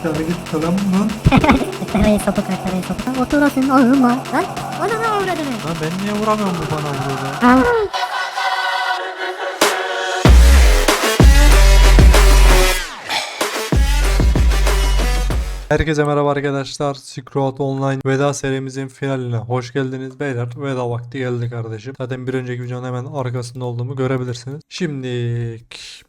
aşağı git lan lan. Karayı sapı karayı sapı. Oturasın ağıma. Lan bana ne avradını? Lan ben niye vuramıyorum bu bana vuruyor Herkese merhaba arkadaşlar. Silk Road Online veda serimizin finaline hoş geldiniz beyler. Veda vakti geldi kardeşim. Zaten bir önceki videonun hemen arkasında olduğumu görebilirsiniz. Şimdi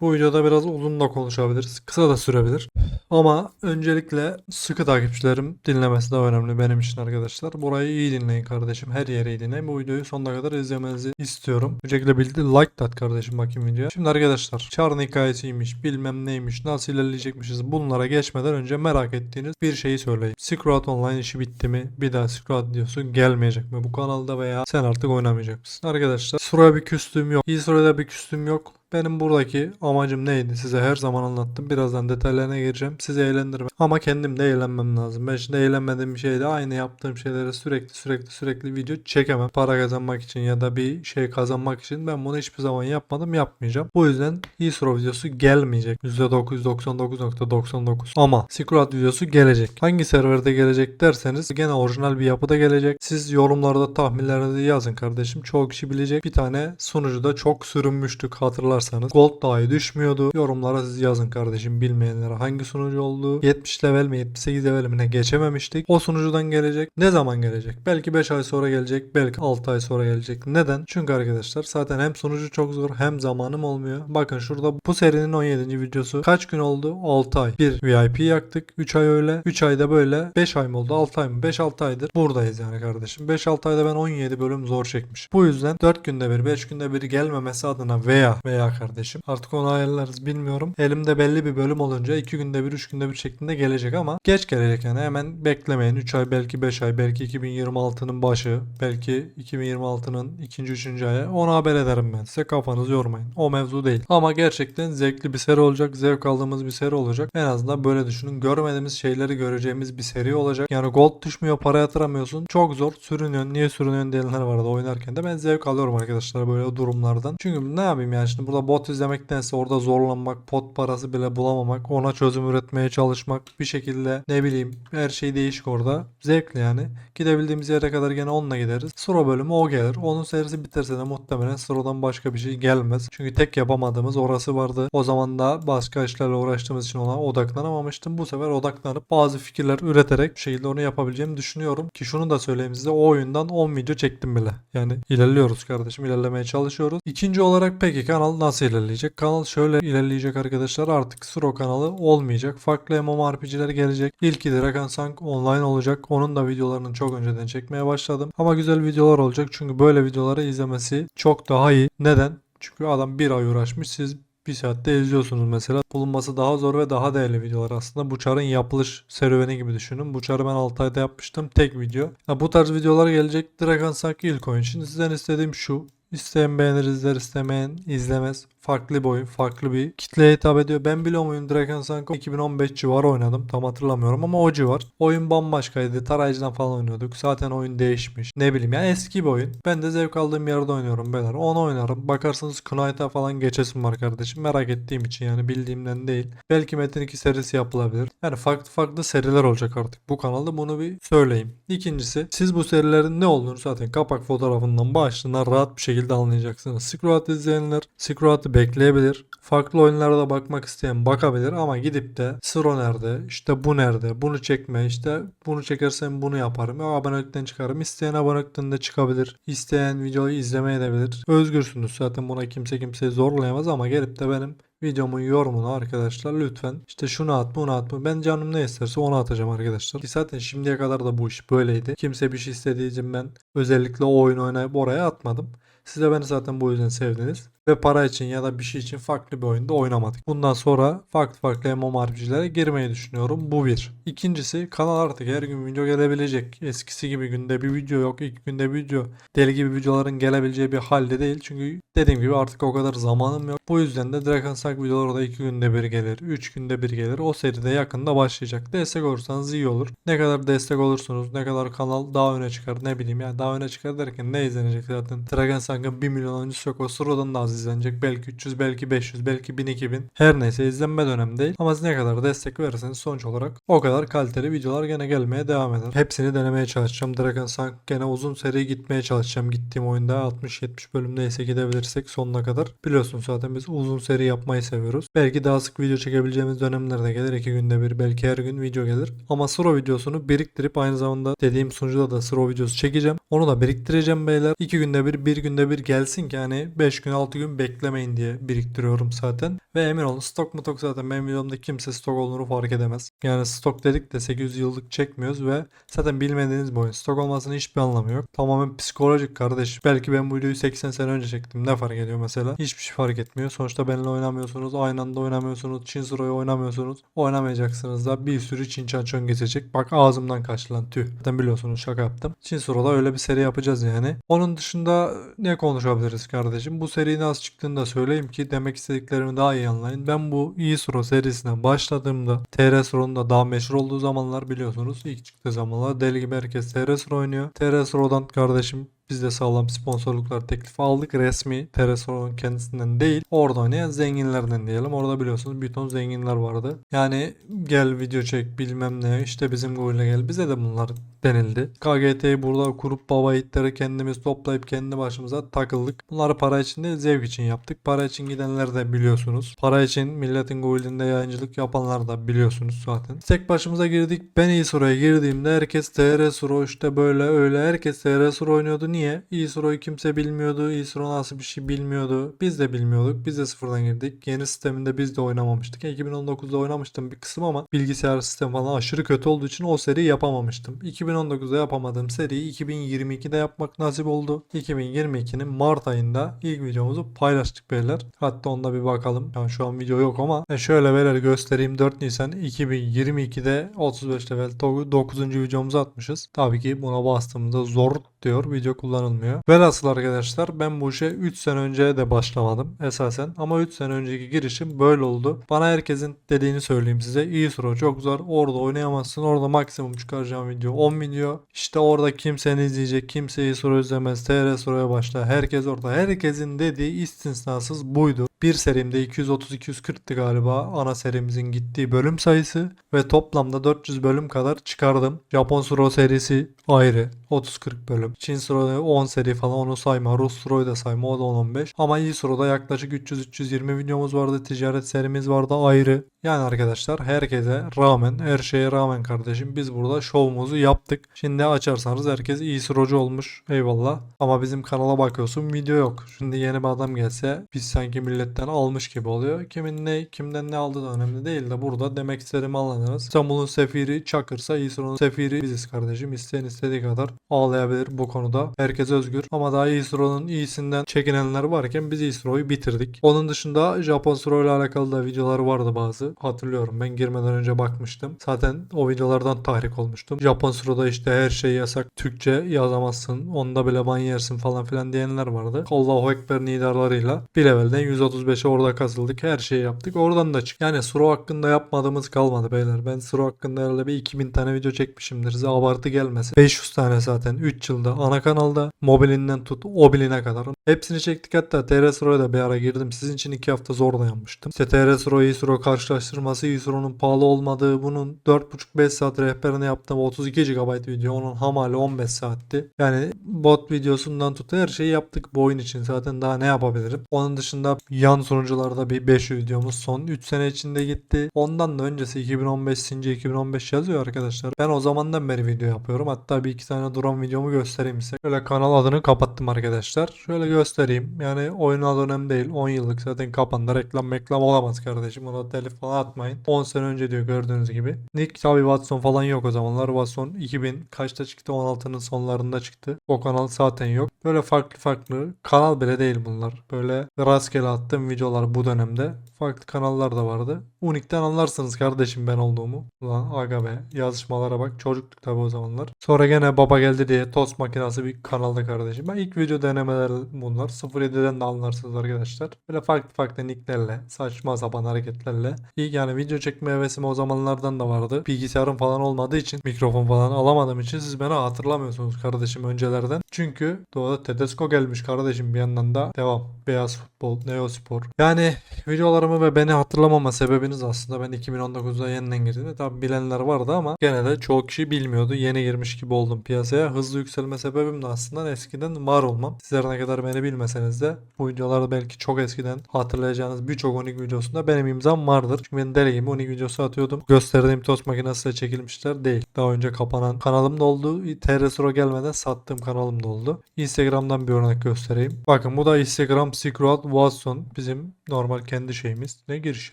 bu videoda biraz uzun da konuşabiliriz. Kısa da sürebilir. Ama öncelikle sıkı takipçilerim dinlemesi de önemli benim için arkadaşlar. Burayı iyi dinleyin kardeşim. Her yere iyi dinleyin. Bu videoyu sonuna kadar izlemenizi istiyorum. Öncelikle bildi like de at kardeşim bakayım videoya. Şimdi arkadaşlar Char'ın hikayesiymiş bilmem neymiş nasıl ilerleyecekmişiz bunlara geçmeden önce merak ettiğiniz bir şeyi söyleyin. Road Online işi bitti mi? Bir daha Road diyorsun gelmeyecek mi bu kanalda veya sen artık oynamayacak mısın? Arkadaşlar Sura'ya bir küstüğüm yok. İyi Sura'da bir küstüğüm yok. Benim buradaki amacım neydi? Size her zaman anlattım. Birazdan detaylarına gireceğim. Sizi eğlendirmek. Ama kendim de eğlenmem lazım. Ben şimdi eğlenmediğim bir şeyde aynı yaptığım şeylere sürekli sürekli sürekli video çekemem. Para kazanmak için ya da bir şey kazanmak için ben bunu hiçbir zaman yapmadım. Yapmayacağım. Bu yüzden e-sro videosu gelmeyecek. %999.99 ama Silk videosu gelecek. Hangi serverde gelecek derseniz gene orijinal bir yapıda gelecek. Siz yorumlarda tahminlerinizi yazın kardeşim. Çoğu kişi bilecek. Bir tane sunucuda çok sürünmüştük hatırlarsanız. Gold dahi düşmüyordu. Yorumlara siz yazın kardeşim bilmeyenlere hangi sunucu olduğu. 70 level mi 78 level mi ne geçememiştik. O sunucudan gelecek. Ne zaman gelecek? Belki 5 ay sonra gelecek. Belki 6 ay sonra gelecek. Neden? Çünkü arkadaşlar zaten hem sunucu çok zor hem zamanım olmuyor. Bakın şurada bu serinin 17. videosu. Kaç gün oldu? 6 ay. Bir VIP yaktık. 3 ay öyle. 3 ayda böyle. 5 ay mı oldu? 6 ay mı? 5-6 aydır buradayız yani kardeşim. 5-6 ayda ben 17 bölüm zor çekmiş. Bu yüzden 4 günde bir 5 günde bir gelmemesi adına veya veya kardeşim artık onu ayarlarız bilmiyorum. Elimde belli bir bölüm olunca 2 günde bir 3 günde bir şeklinde gelecek ama geç gelecek yani hemen beklemeyin. 3 ay belki 5 ay belki 2026'nın başı belki 2026'nın 2. 3. ayı onu haber ederim ben size kafanızı yormayın. O mevzu değil. Ama gerçekten zevkli bir seri olacak. Zevk aldığımız bir seri olacak. En azından böyle düşünün. Görmediğimiz şeyleri göreceğimiz bir seri olacak. Yani gold düşmüyor para yatıramıyorsun. Çok zor. Sürünüyorsun. Niye sürünüyorsun diyenler vardı oynarken de. Ben zevk alıyorum arkadaşlar böyle durumlardan. Çünkü ne yapayım yani şimdi burada bot izlemektense orada zorlanmak, pot parası bile bulamamak, ona çözüm üretmeye çalışmak bir şekilde ne bileyim her şey değişik orada. Zevkli yani. Gidebildiğimiz yere kadar gene onunla gideriz. Sıra bölümü o gelir. Onun serisi biterse de muhtemelen sıradan başka bir şey gelmez. Çünkü tek yapamadığımız orası vardı. O zaman da başka işlerle uğraştığımız için ona odaklanamamıştım. Bu sefer odaklanıp bazı fikirler üreterek bu şekilde onu yapabileceğimi düşünüyorum. Ki şunu da söyleyeyim size o oyundan 10 video çektim bile. Yani ilerliyoruz kardeşim ilerlemeye çalışıyoruz. İkinci olarak peki kanal nasıl ilerleyecek? Kanal şöyle ilerleyecek arkadaşlar. Artık Suro kanalı olmayacak. Farklı MMORPG'ler gelecek. İlki de Rakan online olacak. Onun da videolarını çok önceden çekmeye başladım. Ama güzel videolar olacak. Çünkü böyle videoları izlemesi çok daha iyi. Neden? Çünkü adam bir ay uğraşmış. Siz bir saatte izliyorsunuz mesela. Bulunması daha zor ve daha değerli videolar aslında. Bu çarın yapılış serüveni gibi düşünün. Bu çarı ben 6 ayda yapmıştım. Tek video. Ya bu tarz videolar gelecek. Dragon Sank ilk oyun. Şimdi sizden istediğim şu. İsteyen beğenir izler istemeyen izlemez. Farklı bir oyun, farklı bir kitleye hitap ediyor. Ben biliyorum oyun Dragon Sanko 2015 civarı oynadım. Tam hatırlamıyorum ama o civar. Oyun bambaşkaydı. Tarayıcıdan falan oynuyorduk. Zaten oyun değişmiş. Ne bileyim yani eski bir oyun. Ben de zevk aldığım yerde oynuyorum beyler. Onu oynarım. Bakarsanız Knight'a falan geçesim var kardeşim. Merak ettiğim için yani bildiğimden değil. Belki Metin 2 serisi yapılabilir. Yani farklı farklı seriler olacak artık. Bu kanalda bunu bir söyleyeyim. İkincisi siz bu serilerin ne olduğunu zaten kapak fotoğrafından başlığından rahat bir şekilde anlayacaksınız. Scroat izleyenler Scroat'ı bekleyebilir. Farklı oyunlara da bakmak isteyen bakabilir ama gidip de Sro nerede, işte bu nerede, bunu çekme, işte bunu çekersem bunu yaparım. Ya abonelikten çıkarım. İsteyen abonelikten de çıkabilir. İsteyen videoyu izlemeye edebilir. Özgürsünüz zaten buna kimse kimseyi zorlayamaz ama gelip de benim videomun yorumunu arkadaşlar lütfen işte şunu at bunu at bunu. Ben canım ne isterse onu atacağım arkadaşlar. Ki zaten şimdiye kadar da bu iş böyleydi. Kimse bir şey istediği için ben özellikle oyun oynayıp oraya atmadım. Siz de beni zaten bu yüzden sevdiniz. Ve para için ya da bir şey için farklı bir oyunda oynamadık. Bundan sonra farklı farklı MMORPG'lere girmeyi düşünüyorum. Bu bir. İkincisi kanal artık her gün video gelebilecek. Eskisi gibi günde bir video yok. İlk günde bir video. Deli gibi videoların gelebileceği bir halde değil. Çünkü dediğim gibi artık o kadar zamanım yok. Bu yüzden de Dragon Sack videoları da 2 günde bir gelir. 3 günde bir gelir. O seride yakında başlayacak. Destek olursanız iyi olur. Ne kadar destek olursunuz, ne kadar kanal daha öne çıkar ne bileyim yani daha öne çıkar derken ne izlenecek zaten. Dragon Sack'ın 1 milyon oyuncusu yok. O sıradan da izlenecek. Belki 300, belki 500, belki 1000, 2000. Her neyse izlenme dönem değil. Ama siz ne kadar destek verirseniz sonuç olarak o kadar kaliteli videolar gene gelmeye devam eder. Hepsini denemeye çalışacağım. Dragon Sank gene uzun seri gitmeye çalışacağım. Gittiğim oyunda 60-70 bölüm neyse gidebilirsek sonuna kadar. Biliyorsunuz zaten biz uzun seri yapmayı seviyoruz. Belki daha sık video çekebileceğimiz dönemlerde gelir. iki günde bir belki her gün video gelir. Ama Sro videosunu biriktirip aynı zamanda dediğim sunucuda da Sro videosu çekeceğim. Onu da biriktireceğim beyler. 2 günde bir, bir günde bir gelsin ki hani 5 gün 6 gün beklemeyin diye biriktiriyorum zaten. Ve emin olun stok mutok zaten benim videomda kimse stok olduğunu fark edemez. Yani stok dedik de 800 yıllık çekmiyoruz ve zaten bilmediğiniz bir oyun. Stok olmasının hiçbir anlamı yok. Tamamen psikolojik kardeş. Belki ben bu videoyu 80 sene önce çektim. Ne fark ediyor mesela? Hiçbir şey fark etmiyor. Sonuçta benimle oynamıyorsunuz. Aynı anda oynamıyorsunuz. Çin Suro'yu oynamıyorsunuz. Oynamayacaksınız da bir sürü Çin Çançon geçecek. Bak ağzımdan kaçtı lan tüh. Zaten biliyorsunuz şaka yaptım. Çin Suro'da öyle bir seri yapacağız yani. Onun dışında ne konuşabiliriz kardeşim? Bu seri nasıl çıktığını da söyleyeyim ki demek istediklerimi daha iyi anlayın. Ben bu İsro serisine başladığımda TR Suro'nun da daha meşhur olduğu zamanlar biliyorsunuz. ilk çıktığı zamanlar deli gibi herkes TR Suro oynuyor. TR Suro'dan kardeşim biz de sağlam sponsorluklar teklifi aldık. Resmi Teresor'un kendisinden değil. Orada oynayan zenginlerden diyelim. Orada biliyorsunuz bir ton zenginler vardı. Yani gel video çek bilmem ne işte bizim golle gel. Bize de bunlar denildi. KGT'yi burada kurup baba yiğitleri kendimiz toplayıp kendi başımıza takıldık. Bunları para için değil zevk için yaptık. Para için gidenler de biliyorsunuz. Para için milletin gollinde yayıncılık yapanlar da biliyorsunuz zaten. Tek başımıza girdik. Ben iyi sıraya girdiğimde herkes TR Suro işte böyle öyle herkes TR Suro oynuyordu. Niye? İSRO'yu kimse bilmiyordu. İSRO nasıl bir şey bilmiyordu. Biz de bilmiyorduk. Biz de sıfırdan girdik. Yeni sisteminde biz de oynamamıştık. 2019'da oynamıştım bir kısım ama bilgisayar sistemi falan aşırı kötü olduğu için o seriyi yapamamıştım. 2019'da yapamadığım seriyi 2022'de yapmak nasip oldu. 2022'nin Mart ayında ilk videomuzu paylaştık beyler. Hatta onda bir bakalım. Yani şu an video yok ama e şöyle beyler göstereyim. 4 Nisan 2022'de 35 level 9. videomuzu atmışız. Tabii ki buna bastığımızda zor diyor. Video kullanılmıyor. Velhasıl arkadaşlar ben bu işe 3 sene önce de başlamadım esasen. Ama 3 sene önceki girişim böyle oldu. Bana herkesin dediğini söyleyeyim size. İyi soru çok zor. Orada oynayamazsın. Orada maksimum çıkaracağım video 10 video. İşte orada kimseni izleyecek. Kimse iyi soru izlemez. TR soruya başla. Herkes orada. Herkesin dediği istisnasız buydu. Bir serimde 230-240'tı galiba ana serimizin gittiği bölüm sayısı ve toplamda 400 bölüm kadar çıkardım. Japon Suro serisi ayrı 30-40 bölüm. Çin Suro'da 10 seri falan onu sayma. Rus Suro'yu da sayma o da 10-15. Ama iyi Suro'da yaklaşık 300-320 videomuz vardı. Ticaret serimiz vardı ayrı. Yani arkadaşlar herkese rağmen her şeye rağmen kardeşim biz burada şovumuzu yaptık. Şimdi açarsanız herkes iyi surocu olmuş. Eyvallah. Ama bizim kanala bakıyorsun video yok. Şimdi yeni bir adam gelse biz sanki milletten almış gibi oluyor. Kimin ne kimden ne aldığı da önemli değil de burada demek istediğimi anladınız. İstanbul'un sefiri Çakır'sa İsro'nun sefiri biziz kardeşim. İsteyen istediği kadar ağlayabilir bu konuda. Herkes özgür. Ama daha İsro'nun iyisinden çekinenler varken biz İsro'yu bitirdik. Onun dışında Japon Suro ile alakalı da videolar vardı bazı. Hatırlıyorum ben girmeden önce bakmıştım. Zaten o videolardan tahrik olmuştum. Japon Suro'da işte her şey yasak. Türkçe yazamazsın. Onda bile ban yersin falan filan diyenler vardı. Allahu Ekber nidarlarıyla bir levelden 135'e orada kasıldık. Her şeyi yaptık. Oradan da çık. Yani Suro hakkında yapmadığımız kalmadı beyler. Ben Suro hakkında herhalde bir 2000 tane video çekmişimdir. Size abartı gelmesin. 500 tane zaten 3 yılda ana kanalda mobilinden tut obiline kadar. Hepsini çektik hatta TR Suro'ya da bir ara girdim. Sizin için 2 hafta zor dayanmıştım. İşte TR Suro, İSRO karşılaştırması, İSRO'nun pahalı olmadığı, bunun 4,5-5 saat rehberini yaptım. 32 GB video. Onun hamali 15 saatti. Yani bot videosundan tut her şeyi yaptık bu oyun için. Zaten daha ne yapabilirim? Onun dışında yan sunucularda bir 500 videomuz son 3 sene içinde gitti. Ondan da öncesi 2015 Since 2015 yazıyor arkadaşlar. Ben o zamandan beri video yapıyorum. Hatta bir iki tane drone videomu göstereyim size. Şöyle kanal adını kapattım arkadaşlar. Şöyle göstereyim. Yani oyun adı önemli değil. 10 yıllık zaten kapandı. Reklam reklam olamaz kardeşim. Ona telif falan atmayın. 10 sene önce diyor gördüğünüz gibi. Nick tabi Watson falan yok o zamanlar. Watson 2000 kaçta çıktı? 16'nın sonlarında çıktı. O kanal zaten yok. Böyle farklı farklı kanal bile değil bunlar. Böyle rastgele attığım videolar bu dönemde. Farklı kanallar da vardı. Unik'ten anlarsınız kardeşim ben olduğumu. Ulan aga be yazışmalara bak çocuktuk tabi o zamanlar. Sonra gene baba geldi diye tost makinası bir kanalda kardeşim. Ben ilk video denemeler bunlar. 07'den de anlarsınız arkadaşlar. Böyle farklı farklı nicklerle saçma sapan hareketlerle. İlk yani video çekme hevesim o zamanlardan da vardı. Bilgisayarım falan olmadığı için mikrofon falan alamadığım için siz beni hatırlamıyorsunuz kardeşim öncelerden. Çünkü doğada Tedesco gelmiş kardeşim bir yandan da devam. Beyaz futbol, Neospor. Yani videolarımı ve beni hatırlamama sebebiniz aslında ben 2019'da yeniden girdim. Tabi bilenler vardı ama gene de çoğu kişi bilmiyordu. Yeni girmiş gibi oldum piyasaya. Hızlı yükselme sebebim de aslında eskiden var olmam. Sizler ne kadar beni bilmeseniz de bu videolarda belki çok eskiden hatırlayacağınız birçok unik videosunda benim imzam vardır. Çünkü ben deli gibi unik videosu atıyordum. Gösterdiğim tost makinesiyle çekilmişler değil. Daha önce kapanan kanalım da oldu. TR gelmeden sattığım kanalım da oldu. Instagram'dan bir örnek göstereyim. Bakın bu da Instagram Secret Watson. Bizim normal kendi şeyimiz. Ne giriş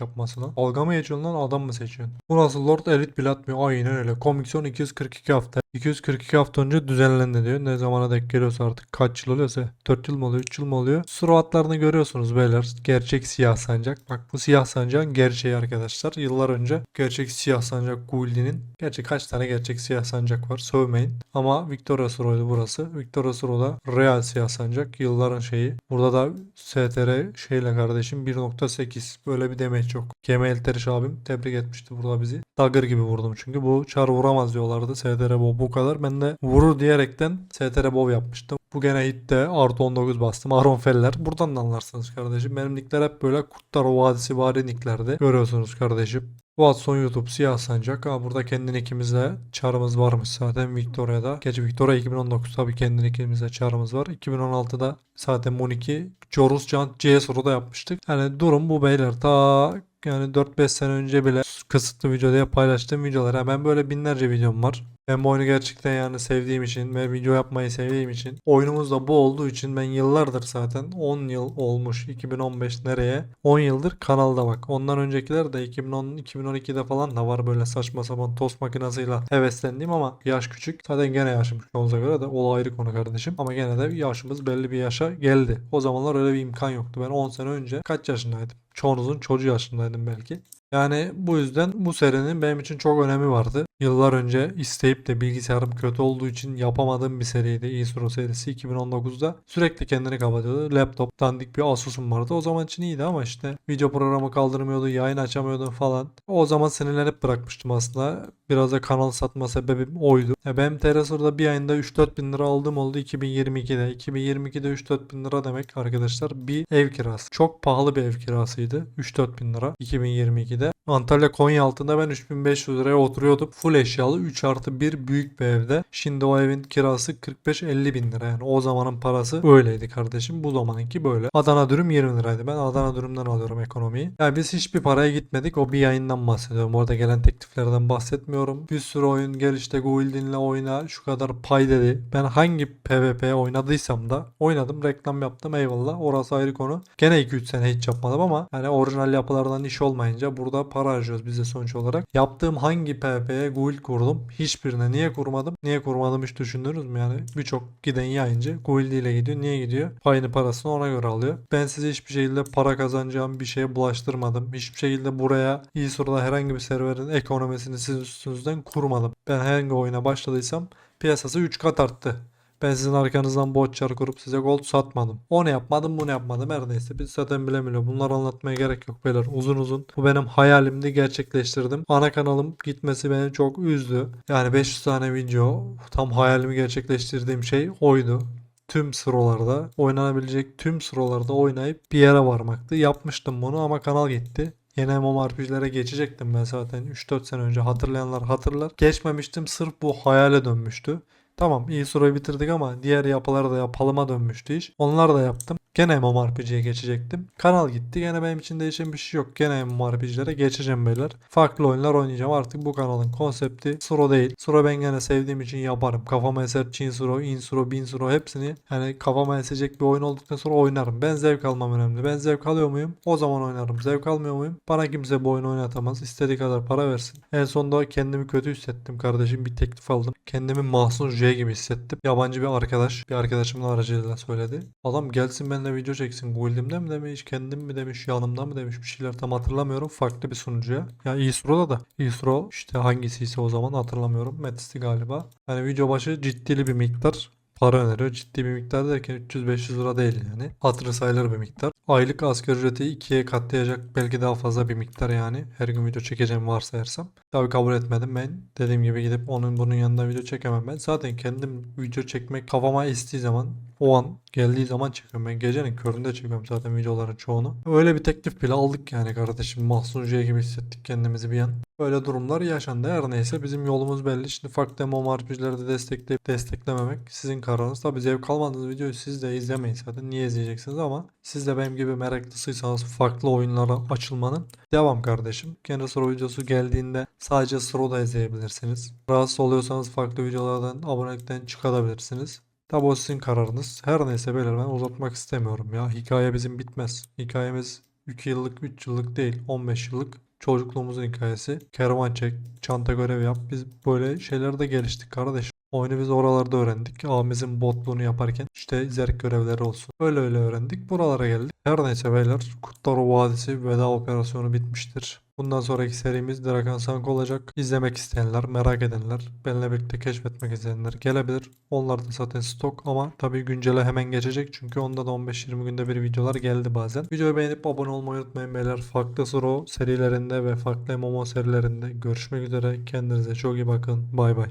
yapması lan? Alga mı geçiyorsun lan adam mı seçiyorsun? Bu nasıl Lord Elite Plat mı? Aynen öyle. Komisyon 242 hafta. 242 hafta önce düzenlendi diyor. Ne zamana denk geliyorsa artık kaç yıl oluyorsa 4 yıl mı oluyor 3 yıl mı oluyor. Suratlarını görüyorsunuz beyler. Gerçek siyah sancak. Bak bu siyah sancağın gerçeği arkadaşlar. Yıllar önce gerçek siyah sancak Guldi'nin. Gerçi kaç tane gerçek siyah sancak var sövmeyin. Ama Victoria Soro'ydu burası. Victoria Soro'da Real siyah sancak. Yılların şeyi. Burada da STR şeyle kardeşim 1.8. Böyle bir demeç yok. Kemal Teriş abim tebrik etmişti burada bizi. Dagger gibi vurdum çünkü bu çar vuramaz diyorlardı. STR bu bu kadar. Ben de vurur diyerekten STR Bov yapmıştım. Bu gene hitte artı 19 bastım. Aron Feller. Buradan da anlarsınız kardeşim. Benim nickler hep böyle Kurtlar Vadisi vari nicklerdi. Görüyorsunuz kardeşim. Watson YouTube siyah sancak. Ha, burada kendi nickimizle çarımız varmış zaten Victoria'da. Gerçi Victoria 2019 tabii kendi nickimizle çarımız var. 2016'da zaten Moniki Jorus Can CSRO'da yapmıştık. Yani durum bu beyler. Ta yani 4-5 sene önce bile kısıtlı videoda paylaştığım videolar. Yani ben böyle binlerce videom var. Ben bu oyunu gerçekten yani sevdiğim için ve video yapmayı sevdiğim için oyunumuz da bu olduğu için ben yıllardır zaten 10 yıl olmuş 2015 nereye? 10 yıldır kanalda bak. Ondan öncekiler de 2010 2012'de falan da var böyle saçma sapan tost makinasıyla heveslendiğim ama yaş küçük. Zaten gene yaşım küçük olduğunuza göre de o ayrı konu kardeşim. Ama gene de yaşımız belli bir yaşa geldi. O zamanlar öyle bir imkan yoktu. Ben 10 sene önce kaç yaşındaydım çoğunuzun çocuğu yaşındaydım belki yani bu yüzden bu serinin benim için çok önemi vardı. Yıllar önce isteyip de bilgisayarım kötü olduğu için yapamadığım bir seriydi. Isuro serisi 2019'da. Sürekli kendini kapatıyordu. Laptop dandik bir Asus'um vardı. O zaman için iyiydi ama işte video programı kaldırmıyordu, yayın açamıyordum falan. O zaman sinirlenip bırakmıştım aslında. Biraz da kanal satma sebebim oydu. Ya benim Terrasur'da bir ayında 3-4 bin lira aldığım oldu 2022'de. 2022'de 3-4 bin lira demek arkadaşlar bir ev kirası. Çok pahalı bir ev kirasıydı. 3-4 bin lira 2022'de. Antalya Konya altında ben 3500 liraya oturuyordum. Full eşyalı 3 artı 1 büyük bir evde. Şimdi o evin kirası 45-50 bin lira. Yani o zamanın parası öyleydi kardeşim. Bu zamanınki böyle. Adana dürüm 20 liraydı. Ben Adana dürümden alıyorum ekonomiyi. Yani biz hiçbir paraya gitmedik. O bir yayından bahsediyorum. Orada gelen tekliflerden bahsetmiyorum. Bir sürü oyun gel işte Guildin'le oyna şu kadar pay dedi. Ben hangi PvP oynadıysam da oynadım. Reklam yaptım eyvallah. Orası ayrı konu. Gene 2-3 sene hiç yapmadım ama hani orijinal yapılardan iş olmayınca burada para harcıyoruz biz de sonuç olarak. Yaptığım hangi PvP'ye guild kurdum? Hiçbirine. Niye kurmadım? Niye kurmadım hiç düşündünüz mü? Yani birçok giden yayıncı guild ile gidiyor. Niye gidiyor? Payını parasını ona göre alıyor. Ben size hiçbir şekilde para kazanacağım bir şeye bulaştırmadım. Hiçbir şekilde buraya iyi soruda herhangi bir serverin ekonomisini sizin üstünüzden kurmadım. Ben hangi oyuna başladıysam piyasası 3 kat arttı. Ben sizin arkanızdan botçar kurup size gold satmadım. Onu yapmadım bunu yapmadım her neyse biz zaten bilemiyor. Bunları anlatmaya gerek yok beyler uzun uzun. Bu benim hayalimdi gerçekleştirdim. Ana kanalım gitmesi beni çok üzdü. Yani 500 tane video tam hayalimi gerçekleştirdiğim şey oydu tüm sıralarda oynanabilecek tüm sıralarda oynayıp bir yere varmaktı. Yapmıştım bunu ama kanal gitti. Yeni MMORPG'lere geçecektim ben zaten 3-4 sene önce hatırlayanlar hatırlar. Geçmemiştim sırf bu hayale dönmüştü. Tamam iyi soruyu bitirdik ama diğer yapıları da yapalıma dönmüştü iş. Onları da yaptım. Gene MMORPG'ye geçecektim. Kanal gitti. Gene benim için değişen bir şey yok. Gene MMORPG'lere geçeceğim beyler. Farklı oyunlar oynayacağım. Artık bu kanalın konsepti Suro değil. Suro ben gene sevdiğim için yaparım. Kafama eser Chin Suro, In Suro, Bin Suro hepsini yani kafama esecek bir oyun olduktan sonra oynarım. Ben zevk almam önemli. Ben zevk alıyor muyum? O zaman oynarım. Zevk almıyor muyum? Bana kimse bu oyunu oynatamaz. İstediği kadar para versin. En sonunda kendimi kötü hissettim kardeşim. Bir teklif aldım. Kendimi Mahsun J gibi hissettim. Yabancı bir arkadaş. Bir arkadaşımın aracılığıyla söyledi. Adam gelsin benimle benimle video çeksin. Guild'imde mi demiş, kendim mi demiş, yanımda mı demiş bir şeyler tam hatırlamıyorum. Farklı bir sunucuya. Ya Isro'da da. Isro işte hangisiyse o zaman hatırlamıyorum. Metis'ti galiba. Hani video başı ciddili bir miktar para öneriyor. Ciddi bir miktar derken 300-500 lira değil yani. Hatırı sayılır bir miktar. Aylık asgari ücreti ikiye katlayacak belki daha fazla bir miktar yani. Her gün video çekeceğim varsayarsam. Tabii kabul etmedim ben. Dediğim gibi gidip onun bunun yanında video çekemem ben. Zaten kendim video çekmek kafama estiği zaman o an geldiği zaman çekiyorum. Ben gecenin köründe çekiyorum zaten videoların çoğunu. Öyle bir teklif bile aldık yani kardeşim. Mahsunciye gibi hissettik kendimizi bir an. Böyle durumlar yaşandı. Her neyse bizim yolumuz belli. Şimdi farklı MMORPG'leri de destekleyip desteklememek sizin kararınız. Tabii zevk almadığınız videoyu siz de izlemeyin zaten. Niye izleyeceksiniz ama siz de benim gibi meraklısıysanız farklı oyunlara açılmanın devam kardeşim. Kendi sıra videosu geldiğinde sadece Sro'da izleyebilirsiniz. Rahatsız oluyorsanız farklı videolardan abonelikten çıkabilirsiniz. Tabi o sizin kararınız. Her neyse beyler ben uzatmak istemiyorum ya. Hikaye bizim bitmez. Hikayemiz 2 yıllık 3 yıllık değil 15 yıllık çocukluğumuzun hikayesi. Kervan çek, çanta görev yap. Biz böyle şeylerde geliştik kardeş. Oyunu biz oralarda öğrendik. Abimizin botluğunu yaparken işte zerk görevleri olsun. Öyle öyle öğrendik. Buralara geldik. Her neyse beyler Kurtlar Vadisi veda operasyonu bitmiştir. Bundan sonraki serimiz Drakan Sank olacak. İzlemek isteyenler, merak edenler, benimle birlikte keşfetmek isteyenler gelebilir. Onlar da zaten stok ama tabii güncele hemen geçecek. Çünkü onda da 15-20 günde bir videolar geldi bazen. Videoyu beğenip abone olmayı unutmayın beyler. Farklı Soro serilerinde ve farklı MMO serilerinde görüşmek üzere. Kendinize çok iyi bakın. Bay bay.